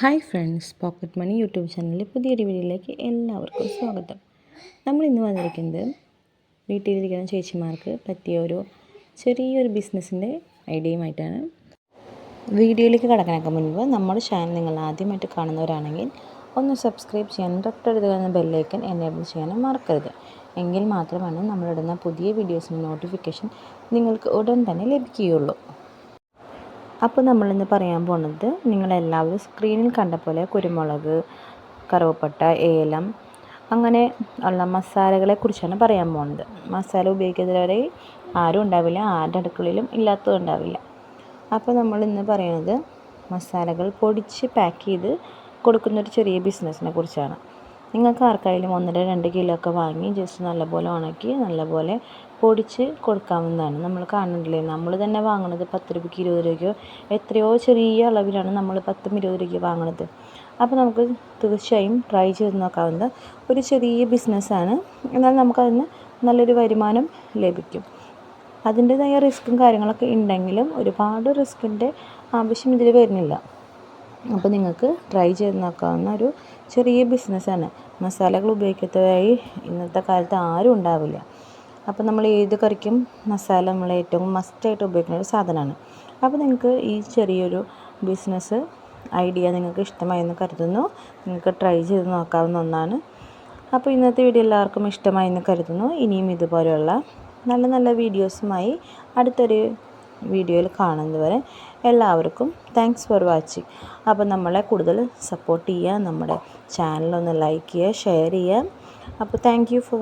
Hi friends pocket money YouTube ചാനലിലെ പുതിയൊരു വീഡിയോയിലേക്ക് എല്ലാവർക്കും സ്വാഗതം. നമ്മൾ ഇന്ന് വന്നിരിക്കുന്നത് വീട്ടിലിരിക്കുന്ന ചേച്ചിമാർക്ക് പറ്റിയ ഒരു ചെറിയൊരു ബിസിനസ്സിന്റെ ഐഡിയയുമായിട്ടാണ്. വീഡിയോയിലേക്ക് കടക്കാനൊക്കെ മുൻപ് നമ്മുടെ ചാനൽ നിങ്ങൾ ആദ്യമായിട്ട് കാണുന്നവരാണെങ്കിൽ ഒന്ന് സബ്സ്ക്രൈബ് ചെയ്യാനും തൊട്ടടുത്ത് കാണുന്ന ബെല്ലൈക്കൻ എനേബിൾ ചെയ്യാനും മറക്കരുത്. എങ്കിൽ മാത്രമാണ് നമ്മളിടുന്ന പുതിയ വീഡിയോസിന്റെ നോട്ടിഫിക്കേഷൻ നിങ്ങൾക്ക് ഉടൻ തന്നെ ലഭിക്കുകയുള്ളൂ. അപ്പോൾ നമ്മളിന്ന് പറയാൻ പോണത് നിങ്ങളെല്ലാവരും സ്ക്രീനിൽ കണ്ട പോലെ കുരുമുളക് കറുവപ്പട്ട ഏലം അങ്ങനെ ഉള്ള മസാലകളെ കുറിച്ചാണ് പറയാൻ പോകുന്നത് മസാല ഉപയോഗിക്കുന്നവരെ ആരും ഉണ്ടാവില്ല ആരുടെ അടുക്കളയിലും ഇല്ലാത്തതും ഉണ്ടാവില്ല. അപ്പോൾ നമ്മൾ ഇന്ന് പറയുന്നത് മസാലകൾ പൊടിച്ച് പാക്ക് ചെയ്ത് കൊടുക്കുന്നൊരു ചെറിയ ബിസിനസ്സിനെ കുറിച്ചാണ്. നിങ്ങൾക്ക് ആർക്കായാലും ഒന്നര രണ്ട് കിലോ ഒക്കെ വാങ്ങി ജസ്റ്റ് നല്ലപോലെ ഉണക്കി നല്ലപോലെ പൊടിച്ച് കൊടുക്കാവുന്നതാണ് നമ്മൾ കാണുന്നില്ലേ? നമ്മൾ തന്നെ വാങ്ങണത് പത്ത് രൂപയ്ക്ക് ഇരുപത് രൂപയ്ക്കോ? എത്രയോ ചെറിയ അളവിലാണ് നമ്മൾ പത്തും ഇരുപത് രൂപയ്ക്ക് വാങ്ങണത്. അപ്പോൾ നമുക്ക് തീർച്ചയായും ട്രൈ ചെയ്ത് നോക്കാവുന്ന ഒരു ചെറിയ ബിസിനസ്സാണ് എന്നാൽ നമുക്കതിന് നല്ലൊരു വരുമാനം ലഭിക്കും. അതിന്റെതായ റിസ്ക്കും കാര്യങ്ങളൊക്കെ ഉണ്ടെങ്കിലും ഒരുപാട് റിസ്കിന്റെ ആവശ്യം ഇതിൽ വരുന്നില്ല. അപ്പോൾ നിങ്ങൾക്ക് ട്രൈ ചെയ്ത് നോക്കാവുന്ന ഒരു ചെറിയ ബിസിനസ്സാണ് മസാലകൾ ഉപയോഗിക്കാത്തതായി ഇന്നത്തെ കാലത്ത് ആരും ഉണ്ടാവില്ല. അപ്പോൾ നമ്മൾ ഏത് കറിക്കും മസാല നമ്മൾ ഏറ്റവും മസ്റ്റായിട്ട് ഉപയോഗിക്കുന്ന ഒരു സാധനമാണ്. അപ്പോൾ നിങ്ങൾക്ക് ഈ ചെറിയൊരു ബിസിനസ് ഐഡിയ നിങ്ങൾക്ക് ഇഷ്ടമായെന്ന് കരുതുന്നു. നിങ്ങൾക്ക് ട്രൈ ചെയ്ത് നോക്കാവുന്ന ഒന്നാണ്. അപ്പോൾ ഇന്നത്തെ വീഡിയോ എല്ലാവർക്കും ഇഷ്ടമായെന്ന് കരുതുന്നു. ഇനിയും ഇതുപോലെയുള്ള നല്ല നല്ല വീഡിയോസുമായി അടുത്തൊരു വീഡിയോയിൽ കാണുന്നത് വരെ എല്ലാവർക്കും താങ്ക്സ് ഫോർ വാച്ചിങ് അപ്പോൾ നമ്മളെ കൂടുതൽ സപ്പോർട്ട് ചെയ്യുക നമ്മുടെ ചാനലൊന്ന് ലൈക്ക് ചെയ്യുക ഷെയർ ചെയ്യുക. അപ്പോൾ താങ്ക് ഫോർ